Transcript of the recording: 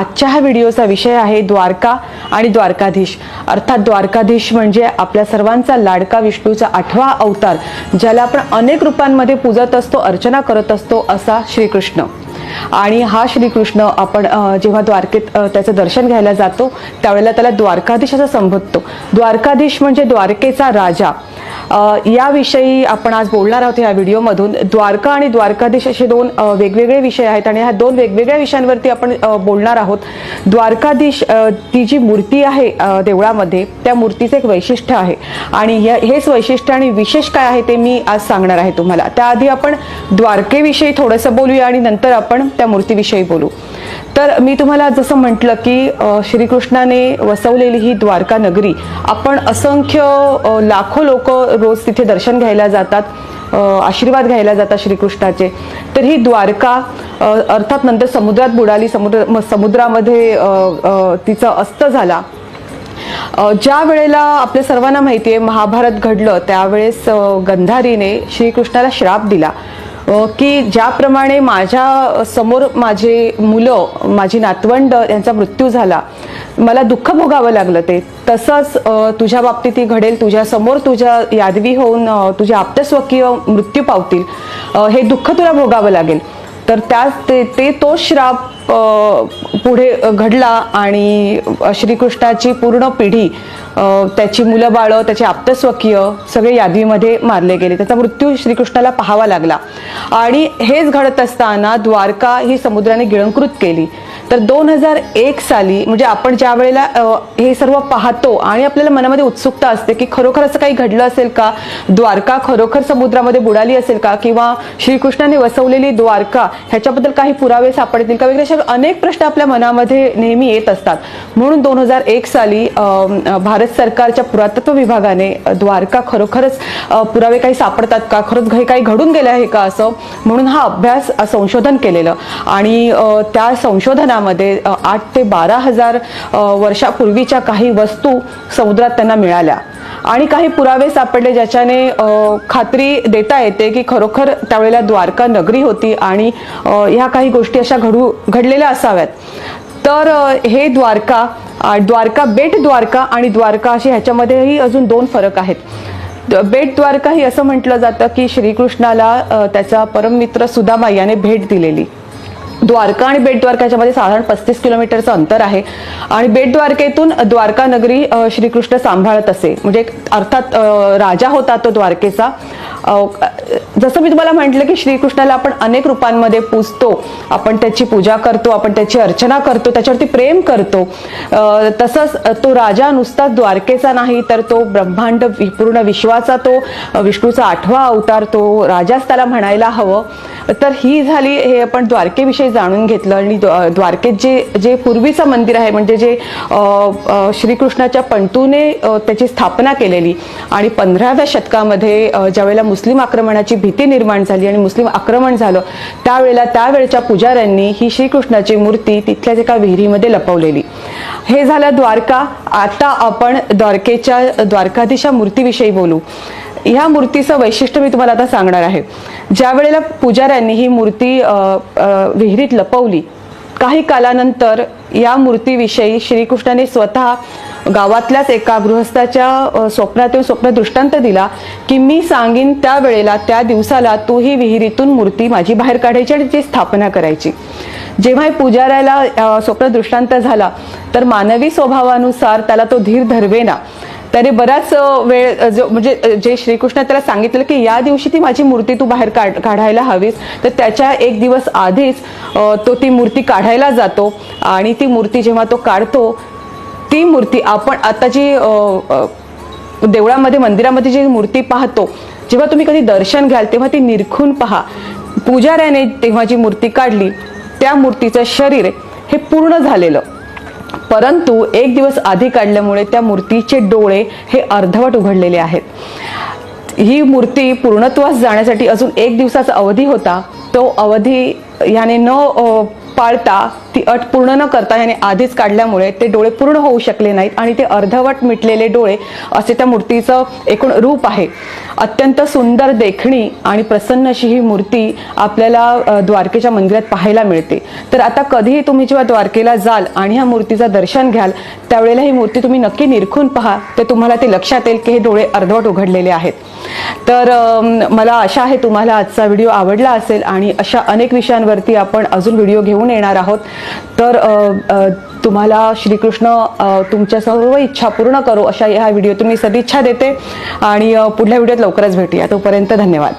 आजच्या ह्या व्हिडिओचा विषय आहे द्वारका आणि द्वारकाधीश. अर्थात द्वारकाधीश म्हणजे आपल्या सर्वांचा लाडका विष्णूचा आठवा अवतार ज्याला आपण अनेक रूपांमध्ये पूजत असतो अर्चना करत असतो असा श्रीकृष्ण. आणि हा श्रीकृष्ण आपण जेव्हा द्वारकेत त्याचं दर्शन घ्यायला जातो त्यावेळेला त्याला द्वारकाधीश असं संबोधतो. द्वारकाधीश म्हणजे द्वारकेचा राजा. याविषयी आपण आज बोलणार आहोत या व्हिडिओमधून. द्वारका आणि द्वारकाधीश असे दोन वेगवेगळे विषय आहेत आणि ह्या दोन वेगवेगळ्या विषयांवरती आपण बोलणार आहोत. द्वारकाधीश ती जी मूर्ती आहे देवळामध्ये त्या मूर्तीचं एक वैशिष्ट्य आहे. आणि या- हेच वैशिष्ट्य आणि विशेष काय आहे ते मी आज सांगणार आहे तुम्हाला. त्याआधी आपण द्वारकेविषयी थोडंसं बोलूया आणि नंतर आपण त्या मूर्तीविषयी बोलू. तर मी तुम्हाला जसं म्हटलं की श्रीकृष्णाने वसवलेली ही द्वारका नगरी आपण असंख्य लाखो लोक रोज तिथे दर्शन घ्यायला जातात आशीर्वाद घ्यायला जातात श्रीकृष्णाचे. तर ही द्वारका अर्थात नंतर समुद्रात बुडाली समुद्र समुद्रामध्ये तिचा अस्त झाला. ज्या वेळेला आपल्या सर्वांना माहिती आहे महाभारत घडलं त्यावेळेस गंधारीने श्रीकृष्णाला श्राप दिला. की ज्याप्रमाणे माझ्यासमोर माझे मुलं माझी नातवंड यांचा मृत्यू झाला मला दुःख भोगावं लागलं ते. तसंच तुझ्या बाबतीत ती घडेल तुझ्या समोर तुझ्या यादवी होऊन तुझे आप्तस्वकीय मृत्यू पावतील. हे दुःख तुला भोगावं लागेल. तर त्याच ते ते तो श्राप पुढे घडला आणि श्रीकृष्णाची पूर्ण पिढी त्याची मुलं बाळं त्याचे आप्तस्वकीय सगळे यादवीमध्ये मारले गेले. त्याचा मृत्यू श्रीकृष्णाला पाहावा लागला. आणि हेच घडत असताना द्वारका ही समुद्राने गिळंकृत केली. तर दोन हजार एक साली म्हणजे आपण ज्या वेळेला हे सर्व पाहतो आणि आपल्याला मनामध्ये उत्सुकता असते की खरोखर असं काही घडलं असेल का? द्वारका खरोखर समुद्रामध्ये बुडाली असेल का? किंवा श्रीकृष्णाने वसवलेली द्वारका ह्याच्याबद्दल काही पुरावे सापडतील का? वगैरे असे अनेक प्रश्न आपल्या मनामध्ये नेहमी येत असतात. म्हणून दोन हजार एक साली भारत सरकारच्या पुरातत्व विभागाने द्वारका खरोखरच पुरावे काही सापडतात का? खरंच काही घडून गेलं आहे का असं? म्हणून हा अभ्यास संशोधन केलेलं. आणि त्या संशोधना अ, आठ ते बारा हजार वर्षापूर्वीच्या काही वस्तू समुद्रात त्यांना मिळाल्या. आणि काही पुरावे सापडले ज्याच्याने खात्री देता येते की खरोखर त्यावेळेला द्वारका नगरी होती आणि ह्या काही गोष्टी अशा घडू घडलेल्या असाव्यात. तर हे द्वारका द्वारका बेट द्वारका आणि द्वारका अशी ह्याच्यामध्येही अजून दोन फरक आहेत. बेट द्वारका ही असं म्हटलं जातं की श्रीकृष्णाला त्याचा परममित्र सुदामा याने भेट दिलेली. द्वारका आणि बेटमध्ये साधारण पस्तीस किलोमीटरचं अंतर आहे. आणि बेट द्वारकेतून द्वारका नगरी श्रीकृष्ण सांभाळत असे. म्हणजे अर्थात राजा होता तो द्वारकेचा. जसं मी तुम्हाला म्हटलं की श्रीकृष्णाला आपण अनेक रूपांमध्ये पूजतो आपण त्याची पूजा करतो आपण त्याची अर्चना करतो त्याच्यावरती प्रेम करतो. तसंच तो राजा नुसता द्वारकेचा नाही तर तो ब्रह्मांड पूर्ण विश्वाचा तो विष्णूचा आठवा अवतार तो राजाच त्याला म्हणायला हवं. तर ही झाली हे आपण द्वारकेविषयी जाणून घेतलं आणि द्वारकेत जे जे पूर्वीचं मंदिर आहे म्हणजे जे श्रीकृष्णाच्या पंटूने त्याची स्थापना केलेली आणि पंधराव्या शतकामध्ये ज्यावेळेला मुस्लिम आक्रमणाची भीती निर्माण झाली आणि मुस्लिम आक्रमण झालं त्यावेळेला त्यावेळच्या पुजाऱ्यांनी ही श्रीकृष्णाची मूर्ती तिथल्याच एका विहिरीमध्ये लपवलेली. हे झालं द्वारका. आता आपण द्वारकेच्या द्वारकाधीशा मूर्तीविषयी बोलू. ह्या मूर्तीचं वैशिष्ट्य मी तुम्हाला आता सांगणार आहे. ज्या वेळेला पुजाऱ्यांनी ही मूर्ती विहिरीत लपवली काही कालानंतर या मूर्तीविषयी श्रीकृष्णाने स्वतः गावातल्याच एका गृहस्थाच्या स्वप्नातून स्वप्न दृष्टांत दिला की मी सांगीन त्या वेळेला त्या दिवसाला तू ही विहिरीतून मूर्ती माझी बाहेर काढायची आणि ती स्थापना करायची. जेव्हा हे पुजाऱ्याला स्वप्न दृष्टांत झाला तर मानवी स्वभावानुसार त्याला तो धीर धरवेना. त्याने बराच वेळ जो म्हणजे जे श्रीकृष्ण त्याला सांगितलं की या दिवशी ती माझी मूर्ती तू बाहेर काढ काढायला हवीस. तर त्याच्या एक दिवस आधीच तो ती मूर्ती काढायला जातो आणि ती मूर्ती जेव्हा तो काढतो ती मूर्ती आपण आता जी देवळामध्ये मंदिरामध्ये जी मूर्ती पाहतो जेव्हा तुम्ही कधी दर्शन घ्याल तेव्हा ती निरखून पहा. पुजाऱ्याने तेव्हा जी मूर्ती काढली त्या मूर्तीचं शरीर हे पूर्ण झालेलं. परंतु एक दिवस आधी काढल्यामुळे त्या मूर्तीचे डोळे हे अर्धवट उघडलेले आहेत. ही मूर्ती पूर्णत्वास जाण्यासाठी अजून एक दिवसाचा अवधी होता. तो अवधी याने न पाळता ती अट पूर्ण न करता याने आधीच काढल्यामुळे ते डोळे पूर्ण होऊ शकले नाहीत आणि ते अर्धवट मिटलेले डोळे असे त्या मूर्तीचं एकूण रूप आहे. अत्यंत सुंदर देखणी आणि प्रसन्न अशी ही मूर्ती आपल्याला द्वारकेच्या मंदिरात पाहायला मिळते. तर आता कधीही तुम्ही जेव्हा द्वारकेला जाल आणि ह्या मूर्तीचं दर्शन घ्याल त्यावेळेला ही मूर्ती तुम्ही नक्की निरखून पहा. तर तुम्हाला ते लक्षात येईल की हे डोळे अर्धवट उघडलेले आहेत. तर मला आशा आहे तुम्हाला आजचा व्हिडिओ आवडला असेल आणि अशा अनेक विषयांवरती आपण अजून व्हिडिओ घेऊन येणार आहोत. तर तुम्हाला श्रीकृष्ण तुमच्या सर्व इच्छा पूर्ण करो अशा ह्या व्हिडिओतून मी सदिच्छा देते. आणि पुढल्या व्हिडिओत लवकरच भेटूया. तोपर्यंत धन्यवाद.